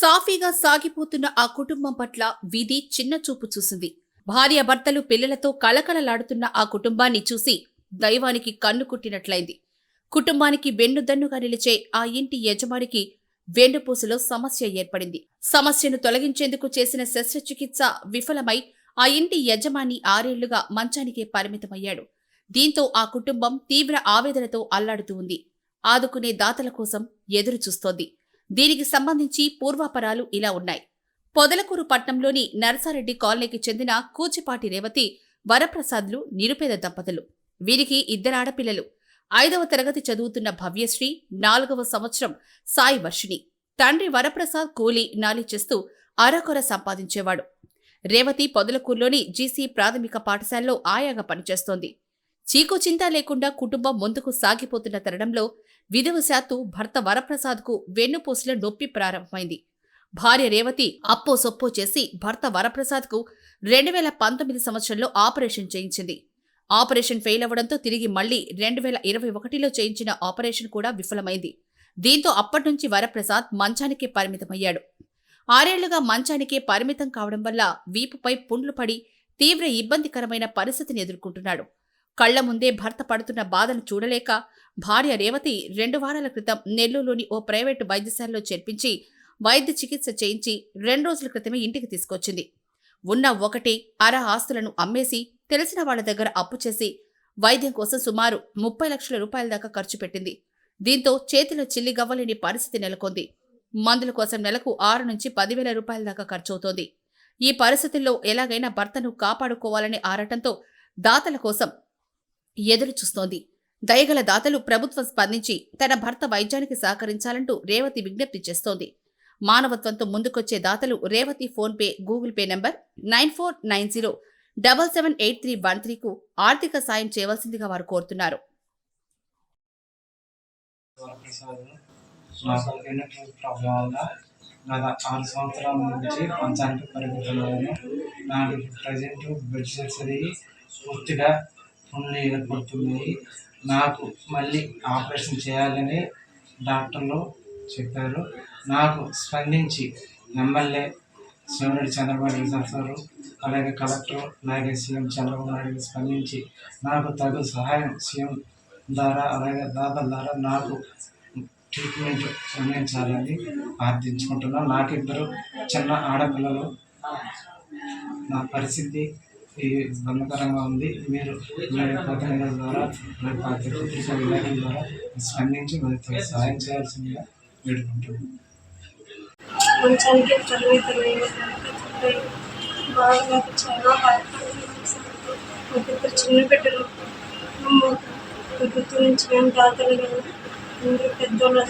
సాఫీగా సాగిపోతున్న ఆ కుటుంబం పట్ల విధి చిన్న చూపు చూసింది. భార్య భర్తలు పిల్లలతో కళకళలాడుతున్న ఆ కుటుంబాన్ని చూసి దైవానికి కన్ను కుట్టినట్లయింది. కుటుంబానికి వెన్నుదన్నుగా నిలిచే ఆ ఇంటి యజమానికి వెన్నుపూసలో సమస్య ఏర్పడింది. సమస్యను తొలగించేందుకు చేసిన శస్త్రచికిత్స విఫలమై ఆ ఇంటి యజమాని ఆరేళ్ళుగా మంచానికే పరిమితమయ్యాడు. దీంతో ఆ కుటుంబం తీవ్ర ఆవేదనతో అల్లాడుతూ ఉంది. ఆదుకునే దాతల కోసం ఎదురు చూస్తోంది దీనికి సంబంధించి పూర్వాపరాలు ఇలా ఉన్నాయి. పొదలకూరు పట్నంలోని నరసారెడ్డి కాలనీకి చెందిన కూచిపాటి రేవతి వరప్రసాద్లు నిరుపేద దంపతులు. వీరికి ఇద్దరు ఆడపిల్లలు. ఐదవ తరగతి చదువుతున్న భవ్యశ్రీ నాలుగవ సంవత్సరం సాయి వర్షిణి. తండ్రి వరప్రసాద్ కూలీ నాలి చేస్తూ అరకొర సంపాదించేవాడు. రేవతి పొదలకూరులోని జీసీ ప్రాథమిక పాఠశాలలో ఆయాగా పనిచేస్తోంది. చీకు చింత లేకుండా కుటుంబం ముందుకు సాగిపోతున్న తరుణంలో విధవశాత్తు భర్త వరప్రసాద్కు వెన్నుపూసల నొప్పి ప్రారంభమైంది. భార్య రేవతి అప్పో సొప్పో చేసి భర్త వరప్రసాద్కు రెండు వేల పంతొమ్మిది సంవత్సరంలో ఆపరేషన్ చేయించింది. ఆపరేషన్ ఫెయిల్ అవ్వడంతో తిరిగి మళ్ళీ రెండు వేల ఇరవై ఒకటిలో చేయించిన ఆపరేషన్ కూడా విఫలమైంది. దీంతో అప్పటినుంచి వరప్రసాద్ మంచానికే పరిమితమయ్యాడు. ఆరేళ్ళుగా మంచానికే పరిమితం కావడం వల్ల వీపుపై పుండ్లు పడి తీవ్ర ఇబ్బందికరమైన పరిస్థితిని ఎదుర్కొంటున్నాడు. కళ్ళ ముందే భర్త పడుతున్న బాధను చూడలేక భార్య రేవతి రెండు వారాల క్రితం నెల్లూరులోని ఓ ప్రైవేటు వైద్యశాలలో చేర్పించి వైద్య చికిత్స చేయించి రెండు రోజుల క్రితమే ఇంటికి తీసుకొచ్చింది. ఉన్న ఒకటి అర ఆస్తులను అమ్మేసి తెలిసిన వాళ్ళ దగ్గర అప్పు చేసి వైద్యం కోసం సుమారు ముప్పై లక్షల రూపాయల దాకా ఖర్చు పెట్టింది. దీంతో చేతిలో చిల్లి గవ్వలేని పరిస్థితి నెలకొంది. మందుల కోసం నెలకు ఆరు నుంచి పదివేల రూపాయల దాకా ఖర్చవుతోంది. ఈ పరిస్థితుల్లో ఎలాగైనా భర్తను కాపాడుకోవాలనే ఆరాటంతో దాతల కోసం ఎదురు చూస్తోంది దయగల దాతలు ప్రభుత్వం స్పందించి తన భర్త వైద్యానికి సహకరించాలంటూ రేవతి విజ్ఞప్తి చేస్తోంది. మానవత్వంతో ముందుకొచ్చే దాతలు Revathi PhonePe Google pay number nine four nine zero double seven eight three one త్రీకు ఆర్థిక సాయం చేయవలసిందిగా వారు కోరుతున్నారు. గత ఆరు సంవత్సరాల నుంచి మంచానికి పరిమితమయ్యాను నాకు ప్రజెంట్ బెడ్ పూర్తిగా పుండ్లు ఏర్పడుతున్నాయి. నాకు మళ్ళీ ఆపరేషన్ చేయాలని డాక్టర్లు చెప్పారు. నాకు స్పందించి ఎమ్మెల్యే శివనుడి చంద్రబాబు సార్ అలాగే కలెక్టర్ అలాగే సీఎం చంద్రబాబు నాయుడు స్పందించి నాకు తగు సహాయం సీఎం ద్వారా అలాగే దాదా ద్వారా నాకు ట్రీట్మెంట్ అందించాలని ప్రార్థించుకుంటున్నాను. నాకు ఇద్దరు చిన్న ఆడపిల్లలు. నా పరిస్థితి ఈ ఇబ్బందికరంగా ఉంది. మీరు మీ ప్రతినిధుల ద్వారా మీ ద్వారా స్పందించి మరి సహాయం చేయాల్సిందిగా మంచానికి పరిమితమైన బాగా నాకు చాలా చిన్న బిడ్డలు. ప్రభుత్వం నుంచి మేము దాతలు కదా. అందరూ పెద్దోళ్ళు.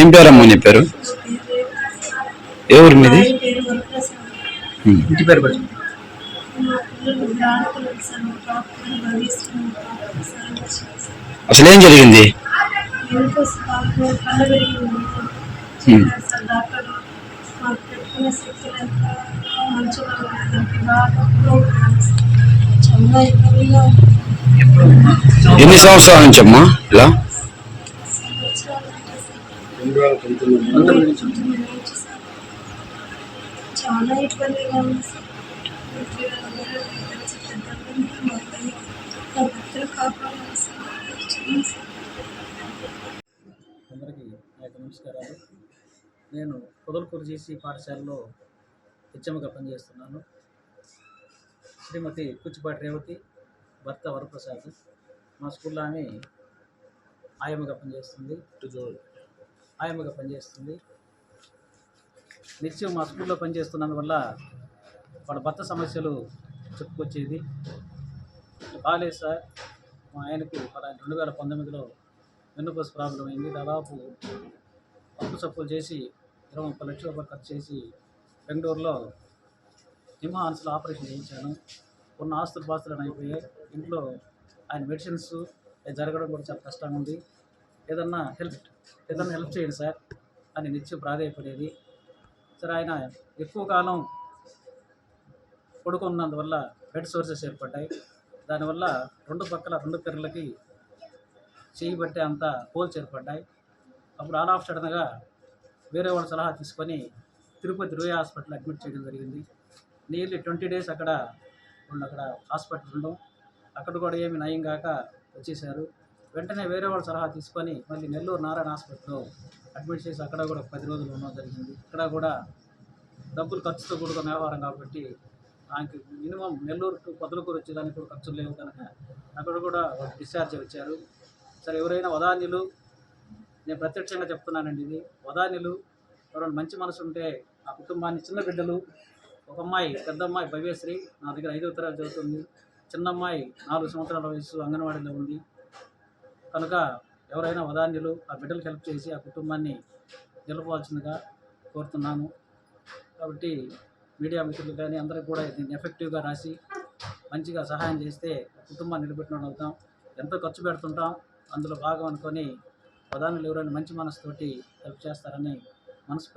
ఏం పేరమ్మా నీ పేరు నా పేరు? ఏ ఊరు మీది ఇంటి పేరు అసలు ఏం జరిగింది ఎన్ని సంవత్సరాల నుంచి అమ్మా ఇలా? చాలా ఇబ్బందిగా ఉంది సార్. అందరికీ నా యొక్క నమస్కారాలు. నేను పొదలకూరు చేసి పాఠశాలలో హెచ్ఎంగా పనిచేస్తున్నాను. శ్రీమతి కుచ్చిపాటి రేవతి భర్త వరప్రసాద్. మా స్కూల్లో ఆమె ఆయమ్మగా పనిచేస్తుంది. ఆయమ్మగా పనిచేస్తుంది. నిత్యం మా స్కూల్లో పనిచేస్తున్నందువల్ల వాళ్ళ భర్త సమస్యలు చెప్పుకొచ్చేది. బాగాలేదు సార్. మా ఆయనకు రెండు వేల పంతొమ్మిదిలో వెన్నుపూస ప్రాబ్లం అయింది. దాదాపు అప్పు సప్పులు చేసి ఇరవై ముప్పై లక్షల రూపాయలు ఖర్చు చేసి బెంగళూరులో హిమాన్స్లో ఆపరేషన్ చేయించాను. కొన్ని ఆస్తులు పాస్తులు అయిపోయాయి. ఇంట్లో ఆయన మెడిసిన్స్ జరగడం కూడా చాలా కష్టంగా ఉంది. ఏదన్నా హెల్ప్ ఏదన్నా హెల్ప్ చేయండి సార్ అని నిత్యం ప్రాధాయపడేది సరే ఆయన ఎక్కువ కాలం పడుకున్నందువల్ల బెడ్ సోర్సెస్ ఏర్పడ్డాయి. దానివల్ల రెండు పక్కల రెండు తెరలకి చేయబట్టే అంత హోల్స్ ఏర్పడ్డాయి. అప్పుడు ఆల్ ఆఫ్ సడన్గా వేరే వాళ్ళ సలహా తీసుకొని తిరుపతి రూయ హాస్పిటల్ అడ్మిట్ చేయడం జరిగింది. నియర్లీ ట్వంటీ డేస్ అక్కడ వాళ్ళు అక్కడ హాస్పిటల్ ఉండడం అక్కడ కూడా ఏమి నయం కాక వచ్చేసారు. వెంటనే వేరే వాళ్ళ సలహా తీసుకొని మళ్ళీ నెల్లూరు నారాయణ హాస్పిటల్లో అడ్మిట్ చేసి అక్కడ కూడా పది రోజులు ఉండడం జరిగింది. ఇక్కడ కూడా డబ్బులు ఖర్చుతో కూడుకున్న వ్యవహారం కాబట్టి ఆయనకి మినిమం నెల్లూరు టు పొదలకూరు వచ్చేదానికి కూడా ఖర్చులు లేవు కనుక అక్కడ కూడా డిశ్చార్జ్ వచ్చారు సరే ఎవరైనా వదాన్యులు నేను ప్రత్యక్షంగా చెప్తున్నానండి ఇది. వదాన్యులు ఎవరైనా మంచి మనసు ఉంటే ఆ కుటుంబాన్ని చిన్న బిడ్డలు ఒక అమ్మాయి పెద్ద అమ్మాయి భవ్యశ్రీ నా దగ్గర ఐదవ తరగతి చదువుతుంది. చిన్న అమ్మాయి నాలుగు సంవత్సరాల వయసు అంగన్వాడీలో ఉంది. కనుక ఎవరైనా వదాన్యులు ఆ బిడ్డలకు హెల్ప్ చేసి ఆ కుటుంబాన్ని నిలపవలసిందిగా కోరుతున్నాను. కాబట్టి మీడియా మిత్రులు కానీ అందరికీ కూడా దీన్ని ఎఫెక్టివ్గా రాసి మంచిగా సహాయం చేస్తే ఆ కుటుంబాన్ని నిలబెట్టిన అవుతాం. ఎంతో ఖర్చు పెడుతుంటాం. అందులో భాగం అనుకొని ప్రధానులు ఎవరైనా మంచి మనసుతోటి హెల్ప్ చేస్తారని మనస్ఫూర్తి